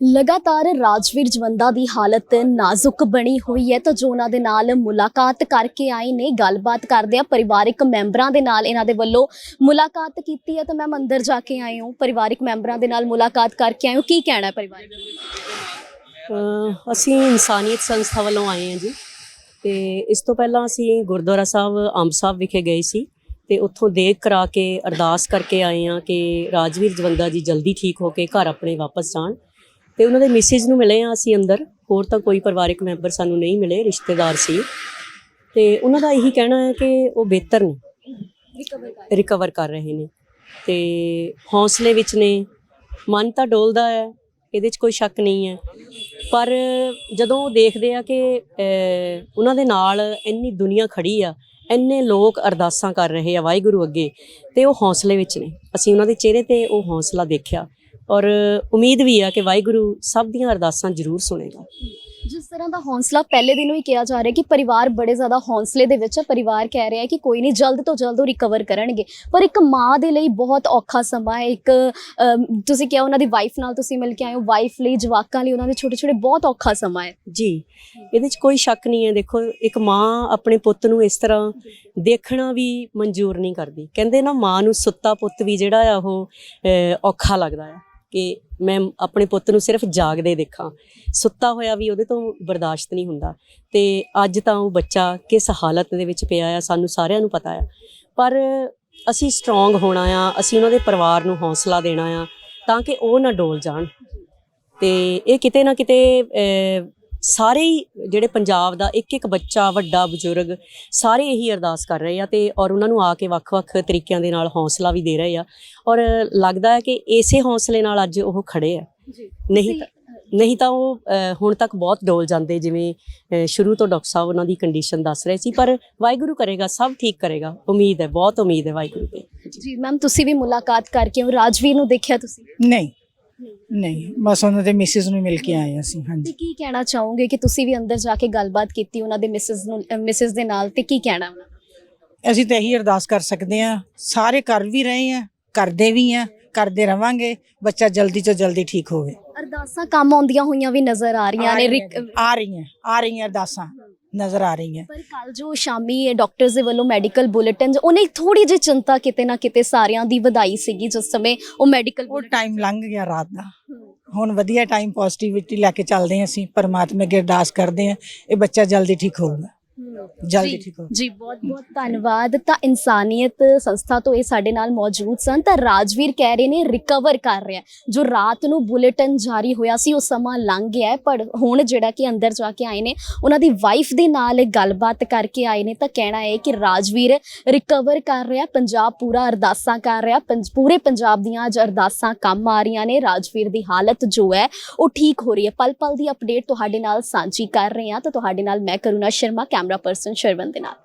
ਲਗਾਤਾਰ ਰਾਜਵੀਰ ਜਵੰਦਾ ਦੀ ਹਾਲਤ ਨਾਜ਼ੁਕ ਬਣੀ ਹੋਈ ਹੈ ਤਾਂ ਜੋ ਉਹਨਾਂ ਦੇ ਨਾਲ ਮੁਲਾਕਾਤ ਕਰਕੇ ਆਏ ਨੇ, ਗੱਲਬਾਤ ਕਰਦੇ ਆ ਪਰਿਵਾਰਿਕ ਮੈਂਬਰਾਂ ਦੇ ਨਾਲ ਇਹਨਾਂ ਦੇ ਵੱਲੋਂ ਮੁਲਾਕਾਤ ਕੀਤੀ ਹੈ ਤਾਂ ਮੈਂ ਅੰਦਰ ਜਾ ਕੇ ਆਈ ਹਾਂ, ਪਰਿਵਾਰਿਕ ਮੈਂਬਰਾਂ ਦੇ ਨਾਲ ਮੁਲਾਕਾਤ ਕਰਕੇ ਆਈ ਹਾਂ। ਕੀ ਕਹਿਣਾ ਹੈ ਪਰਿਵਾਰ? ਅਸੀਂ ਇਨਸਾਨੀਅਤ ਸੰਸਥਾ ਵੱਲੋਂ ਆਏ ਹਾਂ ਜੀ ਤੇ ਇਸ ਤੋਂ ਪਹਿਲਾਂ ਅਸੀਂ ਗੁਰਦੁਆਰਾ ਸਾਹਿਬ, ਅੰਬ ਸਾਹਿਬ ਵਿਖੇ ਗਏ ਸੀ ਤੇ ਉੱਥੋਂ ਦੇਖ ਕਰਾ ਕੇ ਅਰਦਾਸ ਕਰਕੇ ਆਏ ਹਾਂ ਕਿ ਰਾਜਵੀਰ ਜਵੰਦਾ ਜੀ ਜਲਦੀ ਠੀਕ ਹੋ ਕੇ ਘਰ ਆਪਣੇ ਵਾਪਸ ਜਾਣ। ਤੇ ਉਹਨਾਂ ਦੇ ਮੈਸੇਜ ਨੂੰ ਮਿਲੇ ਆ ਅਸੀਂ ਅੰਦਰ। ਹੋਰ ਤਾਂ ਕੋਈ ਪਰਿਵਾਰਿਕ ਮੈਂਬਰ ਸਾਨੂੰ ਨਹੀਂ ਮਿਲੇ, ਰਿਸ਼ਤੇਦਾਰ ਸੀ। ਤੇ ਉਹਨਾਂ ਦਾ ਇਹੀ ਕਹਿਣਾ ਹੈ ਕਿ ਉਹ ਬਿਹਤਰ ਨੇ। ਰਿਕਵਰ ਕਰ ਰਹੇ ਨੇ। ਤੇ ਹੌਸਲੇ ਵਿੱਚ ਨੇ। ਮਨ ਤਾਂ ਡੋਲਦਾ ਹੈ, ਇਹਦੇ 'ਚ ਕੋਈ ਸ਼ੱਕ ਨਹੀਂ ਹੈ। ਪਰ ਜਦੋਂ ਉਹ ਦੇਖਦੇ ਆ ਕਿ ਉਹਨਾਂ ਦੇ ਨਾਲ ਇੰਨੀ ਦੁਨੀਆ ਖੜੀ ਆ ਇੰਨੇ ਲੋਕ ਅਰਦਾਸਾਂ ਕਰ ਰਹੇ ਆ ਵਾਹਿਗੁਰੂ ਅੱਗੇ ਤੇ ਉਹ ਹੌਸਲੇ ਵਿੱਚ ਨੇ। ਅਸੀਂ ਉਹਨਾਂ ਦੇ ਚਿਹਰੇ ਤੇ ਉਹ ਹੌਸਲਾ ਦੇਖਿਆ ਔਰ ਉਮੀਦ ਵੀ ਆ ਕਿ ਵਾਹਿਗੁਰੂ ਸਭ ਦੀਆਂ ਅਰਦਾਸਾਂ ਜ਼ਰੂਰ ਸੁਣੇਗਾ। ਤਰ੍ਹਾਂ ਦਾ ਹੌਸਲਾ ਪਹਿਲੇ ਦਿਨੋਂ ਹੀ ਕਿਹਾ ਜਾ ਰਿਹਾ ਕਿ ਪਰਿਵਾਰ ਬੜੇ ਜ਼ਿਆਦਾ ਹੌਸਲੇ ਦੇ ਵਿੱਚ ਹੈ ਪਰਿਵਾਰ ਕਹਿ ਰਿਹਾ ਹੈ ਕਿ ਕੋਈ ਨਹੀਂ, ਜਲਦ ਤੋਂ ਜਲਦ ਉਹ ਰਿਕਵਰ ਕਰਨਗੇ। ਪਰ ਇੱਕ ਮਾਂ ਦੇ ਲਈ ਬਹੁਤ ਔਖਾ ਸਮਾਂ ਹੈ। ਇੱਕ ਤੁਸੀਂ ਕਿਹਾ ਉਹਨਾਂ ਦੀ ਵਾਈਫ ਨਾਲ ਤੁਸੀਂ ਮਿਲ ਕੇ ਆਏ ਹੋ। ਵਾਈਫ ਲਈ, ਜਵਾਕਾਂ ਲਈ ਉਹਨਾਂ ਦੇ ਛੋਟੇ ਛੋਟੇ ਬਹੁਤ ਔਖਾ ਸਮਾਂ ਹੈ। ਜੀ, ਇਹਦੇ 'ਚ ਕੋਈ ਸ਼ੱਕ ਨਹੀਂ ਹੈ। ਦੇਖੋ, ਇੱਕ ਮਾਂ ਆਪਣੇ ਪੁੱਤ ਨੂੰ ਇਸ ਤਰ੍ਹਾਂ ਦੇਖਣਾ ਵੀ ਮਨਜ਼ੂਰ ਨਹੀਂ ਕਰਦੀ। ਕਹਿੰਦੇ ਨਾ ਮਾਂ ਨੂੰ ਸੁੱਤਾ ਪੁੱਤ ਵੀ ਜਿਹੜਾ ਆ ਉਹ ਔਖਾ ਲੱਗਦਾ ਹੈ ਕਿ ਮੈਂ ਆਪਣੇ ਪੁੱਤ ਨੂੰ ਸਿਰਫ ਜਾਗਦੇ ਦੇਖਾਂ। ਸੁੱਤਾ ਹੋਇਆ ਵੀ ਉਹਦੇ ਤੋਂ ਬਰਦਾਸ਼ਤ ਨਹੀਂ ਹੁੰਦਾ ਤੇ ਅੱਜ ਤਾਂ ਉਹ ਬੱਚਾ ਕਿਸ ਹਾਲਤ ਦੇ ਵਿੱਚ ਪਿਆ ਆ, ਸਾਨੂੰ ਸਾਰਿਆਂ ਨੂੰ ਪਤਾ ਆ। ਪਰ ਅਸੀਂ ਸਟਰੋਂਗ ਹੋਣਾ ਆ, ਅਸੀਂ ਉਹਨਾਂ ਦੇ ਪਰਿਵਾਰ ਨੂੰ ਹੌਸਲਾ ਦੇਣਾ ਆ ਤਾਂ ਕਿ ਉਹ ਨਾ ਡੋਲ ਜਾਣ। ਤੇ ਇਹ ਕਿਤੇ ਨਾ ਕਿਤੇ ਸਾਰੇ ਹੀ ਜਿਹੜੇ ਪੰਜਾਬ ਦਾ ਇੱਕ ਇੱਕ ਬੱਚਾ ਵੱਡਾ ਬਜ਼ੁਰਗ ਸਾਰੇ ਇਹੀ ਅਰਦਾਸ ਕਰ ਰਹੇ ਆ ਤੇ ਔਰ ਉਹਨਾਂ ਨੂੰ ਆ ਕੇ ਵੱਖ-ਵੱਖ ਤਰੀਕਿਆਂ ਦੇ ਨਾਲ ਹੌਸਲਾ ਵੀ ਦੇ ਰਹੇ ਆ। ਔਰ ਲੱਗਦਾ ਹੈ ਕਿ ਇਸੇ ਹੌਸਲੇ ਨਾਲ ਅੱਜ ਉਹ ਖੜੇ ਆ। ਜੀ। ਨਹੀਂ ਤਾਂ ਨਹੀਂ ਤਾਂ ਉਹ ਹੁਣ ਤੱਕ ਬਹੁਤ ਡੋਲ ਜਾਂਦੇ ਜਿਵੇਂ ਸ਼ੁਰੂ ਤੋਂ ਡਾਕਟਰ ਸਾਹਿਬ ਉਹਨਾਂ ਦੀ ਕੰਡੀਸ਼ਨ ਦੱਸ ਰਹੇ ਸੀ ਪਰ ਵਾਹਿਗੁਰੂ ਕਰੇਗਾ ਸਭ ਠੀਕ ਕਰੇਗਾ। ਉਮੀਦ ਹੈ ਬਹੁਤ ਉਮੀਦ ਹੈ ਵਾਹਿਗੁਰੂ ਤੇ। ਜੀ ਮੈਮ ਤੁਸੀਂ ਵੀ ਮੁਲਾਕਾਤ ਕਰਕੇ ਹੋ ਰਾਜਵੀਰ ਨੂੰ ਦੇਖਿਆ ਤੁਸੀਂ? ਨਹੀਂ। ਨਹੀਂ ਬਸ ਉਹਨਾਂ ਦੇ ਮਿਸਿਸ ਨੂੰ ਮਿਲ ਕੇ ਆਏ ਅਸੀਂ ਤੇ ਹਾਂਜੀ ਕੀ ਕਹਿਣਾ ਚਾਹੋਗੇ ਕਿ ਤੁਸੀਂ ਵੀ ਅੰਦਰ ਜਾ ਕੇ ਗੱਲਬਾਤ ਕੀਤੀ ਉਹਨਾਂ ਦੇ ਮਿਸਿਸ ਨੂੰ ਮਿਸਿਸ ਦੇ ਨਾਲ ਤੇ ਕੀ ਕਹਿਣਾ ਉਹਨਾਂ ਦਾ? ਅਸੀਂ ਤਾਂ ਇਹੀ ਅਰਦਾਸ ਕਰ ਸਕਦੇ ਹਾਂ ਸਾਰੇ ਕਰ ਵੀ ਰਹੇ ਆ ਕਰਦੇ ਵੀ ਆ ਕਰਦੇ ਰਵਾਂਗੇ ਬੱਚਾ ਜਲਦੀ ਤੋਂ ਜਲਦੀ ਠੀਕ ਹੋਵੇ। ਅਰਦਾਸਾਂ ਕੰਮ ਆਉਂਦੀਆਂ ਹੋਈਆਂ ਵੀ ਨਜ਼ਰ ਆ ਰਹੀਆਂ ਨੇ ਰਿਕ- ਆ ਰਹੀਆਂ ਆ ਰਹੀਆਂ ਅਰਦਾਸਾਂ। ਨਜ਼ਰ ਆ ਰਹੀਆਂ। ਪਰ ਕੱਲ ਜੋ ਸ਼ਾਮੀ ਡਾਕਟਰਸ ਦੇ ਵੱਲੋਂ ਮੈਡੀਕਲ ਬੁਲੇਟਿਨ ਉਹਨੇ ਥੋੜੀ ਜਿਹੀ ਚਿੰਤਾ ਕਿਤੇ ਨਾ ਕਿਤੇ ਸਾਰਿਆਂ ਦੀ ਵਧਾਈ ਸੀਗੀ ਜਿਸ ਸਮੇਂ ਉਹ ਮੈਡੀਕਲ ਉਹ ਟਾਈਮ ਲੰਘ ਗਿਆ ਰਾਤ ਦਾ। ਹੁਣ ਵਧੀਆ ਟਾਈਮ ਪੋਜ਼ਿਟਿਵਿਟੀ ਲੈ ਕੇ ਚੱਲਦੇ ਹਾਂ ਅਸੀਂ ਪਰਮਾਤਮਾ ਅੱਗੇ ਅਰਦਾਸ ਕਰਦੇ ਹਾਂ ਇਹ ਬੱਚਾ ਜਲਦੀ ਠੀਕ ਹੋਊਗਾ। ਜਲਦੀ ਠੀਕ ਹੋਊਗਾ ਜੀ ਬਹੁਤ ਬਹੁਤ ਧੰਨਵਾਦ। ਤਾਂ ਇਨਸਾਨੀਅਤ ਸੰਸਥਾ ਤੋਂ ਇਹ ਸਾਡੇ ਨਾਲ ਮੌਜੂਦ ਸਨ। ਤਾਂ ਰਾਜਵੀਰ ਕਹਿ ਰਹੇ ਨੇ ਰਿਕਵਰ ਕਰ ਰਿਹਾ। ਹੈ। ਜੋ ਰਾਤ ਨੂੰ ਬੁਲੇਟਿਨ ਜਾਰੀ ਹੋਇਆ ਸੀ ਉਹ ਸਮਾਂ ਲੰਘ ਗਿਆ ਹੈ, ਪਰ ਹੁਣ ਜਿਹੜਾ ਕਿ ਅੰਦਰ ਜਾ ਕੇ ਆਏ ਨੇ ਉਹਨਾਂ ਦੀ ਵਾਈਫ ਦੇ ਨਾਲ ਗੱਲਬਾਤ ਕਰਕੇ ਆਏ ਨੇ। ਤਾਂ ਕਹਿਣਾ ਹੈ ਕਿ ਰਾਜਵੀਰ ਰਿਕਵਰ ਕਰ ਰਿਹਾ ਪੰਜਾਬ ਪੂਰਾ ਅਰਦਾਸਾਂ ਕਰ ਰਿਹਾ ਪੂਰੇ ਪੰਜਾਬ ਦੀਆਂ ਅੱਜ ਅਰਦਾਸਾਂ ਕੰਮ ਆ ਰਹੀਆਂ ਨੇ। ਰਾਜਵੀਰ ਦੀ ਹਾਲਤ ਜੋ ਹੈ ਉਹ ਠੀਕ ਹੋ ਰਹੀ ਹੈ। ਪਲ ਪਲ ਦੀ ਅਪਡੇਟ ਤੁਹਾਡੇ ਨਾਲ ਸਾਂਝੀ ਕਰ ਰਹੇ ਹਾਂ। ਤਾਂ ਤੁਹਾਡੇ ਨਾਲ ਮੈਂ ਕਰੁਣਾ ਸ਼ਰਮਾ ਕੈਮਰਾ ਪਰਸਨ ਸ਼ਰਵਨ ਦੇ ਨਾਲ